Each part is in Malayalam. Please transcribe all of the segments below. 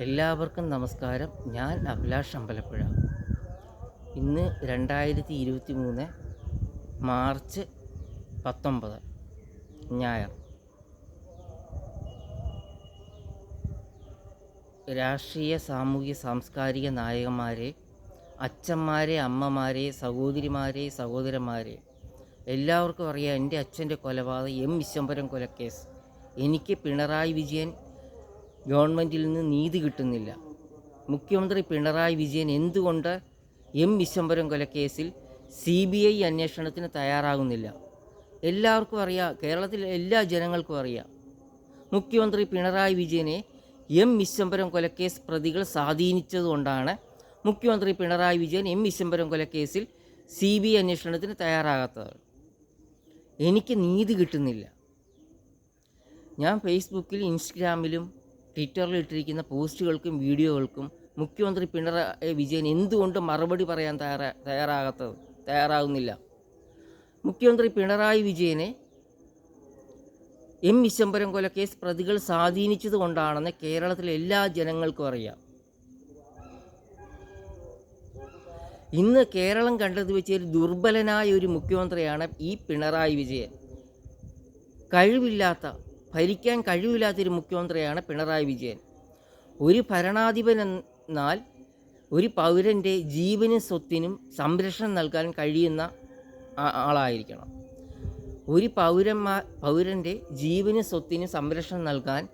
എല്ലാവർക്കും നമസ്കാരം. ഞാൻ അഭിലാഷ് അമ്പലപ്പുഴ. ഇന്ന് രണ്ടായിരത്തി ഇരുപത്തി മൂന്ന് മാർച്ച് പത്തൊമ്പത് ഞായർ. രാഷ്ട്രീയ സാമൂഹ്യ സാംസ്കാരിക നായകന്മാരെ അച്ഛന്മാരെ അമ്മമാരെ സഹോദരിമാരെ സഹോദരന്മാരെ എല്ലാവർക്കും അറിയാം എന്റെ അച്ഛന്റെ കൊലപാതകം എം വിശ്വംഭരം കൊലക്കേസ്. എനിക്ക് പിണറായി വിജയൻ ഗവൺമെന്റിൽ നിന്ന് നീതി കിട്ടുന്നില്ല. മുഖ്യമന്ത്രി പിണറായി വിജയൻ എന്തുകൊണ്ട് എം വിശ്വംബരം കൊലക്കേസിൽ സി ബി ഐ അന്വേഷണത്തിന് തയ്യാറാകുന്നില്ല? എല്ലാവർക്കും അറിയാം കേരളത്തിലെ എല്ലാ ജനങ്ങൾക്കും അറിയാം. മുഖ്യമന്ത്രി പിണറായി വിജയനെ എം വിശ്വംബരം കൊലക്കേസ് പ്രതികൾ സ്വാധീനിച്ചതുകൊണ്ടാണ് മുഖ്യമന്ത്രി പിണറായി വിജയൻ എം വിശ്വംബരം കൊലക്കേസിൽ സി ബി ഐ അന്വേഷണത്തിന് തയ്യാറാകാത്തത്. എനിക്ക് നീതി കിട്ടുന്നില്ല. ഞാൻ ഫേസ്ബുക്കിലും ഇൻസ്റ്റഗ്രാമിലും ട്വിറ്ററിൽ ഇട്ടിരിക്കുന്ന പോസ്റ്റുകൾക്കും വീഡിയോകൾക്കും മുഖ്യമന്ത്രി പിണറായി വിജയൻ എന്തുകൊണ്ട് മറുപടി പറയാൻ തയ്യാറാ തയ്യാറാകാത്തത്? തയ്യാറാകുന്നില്ല മുഖ്യമന്ത്രി പിണറായി വിജയനെ എം വിശംബരം കൊലക്കേസ് പ്രതികൾ സ്വാധീനിച്ചത് കൊണ്ടാണെന്ന് കേരളത്തിലെ എല്ലാ ജനങ്ങൾക്കും അറിയാം. ഇന്ന് കേരളം കണ്ടത് വെച്ച് ഒരു ദുർബലനായ ഒരു മുഖ്യമന്ത്രിയാണ് ഈ പിണറായി വിജയൻ. കഴിവില്ലാത്ത ഭരിക്കാൻ കഴിവില്ലാത്തൊരു മുഖ്യമന്ത്രിയാണ് പിണറായി വിജയൻ. ഒരു ഭരണാധിപൻ എന്നാൽ ഒരു പൗരന്റെ ജീവനും സ്വത്തിനും സംരക്ഷണം നൽകാൻ കഴിയുന്ന ആളായിരിക്കണം. ഒരു പൗരന്മാ പൗരന്റെ ജീവനും സ്വത്തിനും സംരക്ഷണം നൽകാൻ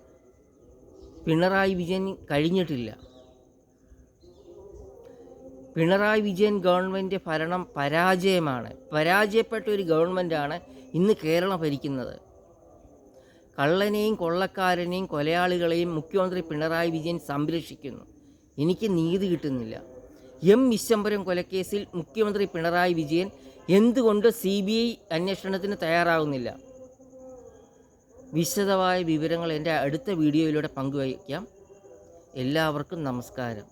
പിണറായി വിജയൻ കഴിഞ്ഞിട്ടില്ല. പിണറായി വിജയൻ ഗവൺമെന്റ് ഭരണം പരാജയമാണ്. പരാജയപ്പെട്ട ഒരു ഗവൺമെന്റാണ് ഇന്ന് കേരളം ഭരിക്കുന്നത്. കള്ളനെയും കൊള്ളക്കാരനെയും കൊലയാളികളെയും മുഖ്യമന്ത്രി പിണറായി വിജയൻ സംരക്ഷിക്കുന്നു. എനിക്ക് നീതി കിട്ടുന്നില്ല. എം വിശ്വംബരം കൊലക്കേസിൽ മുഖ്യമന്ത്രി പിണറായി വിജയൻ എന്തുകൊണ്ട് സി ബി ഐ അന്വേഷണത്തിന് തയ്യാറാകുന്നില്ല വിശദമായ വിവരങ്ങൾ എന്റെ അടുത്ത വീഡിയോയിലൂടെ പങ്കുവയ്ക്കാം. എല്ലാവർക്കും നമസ്കാരം.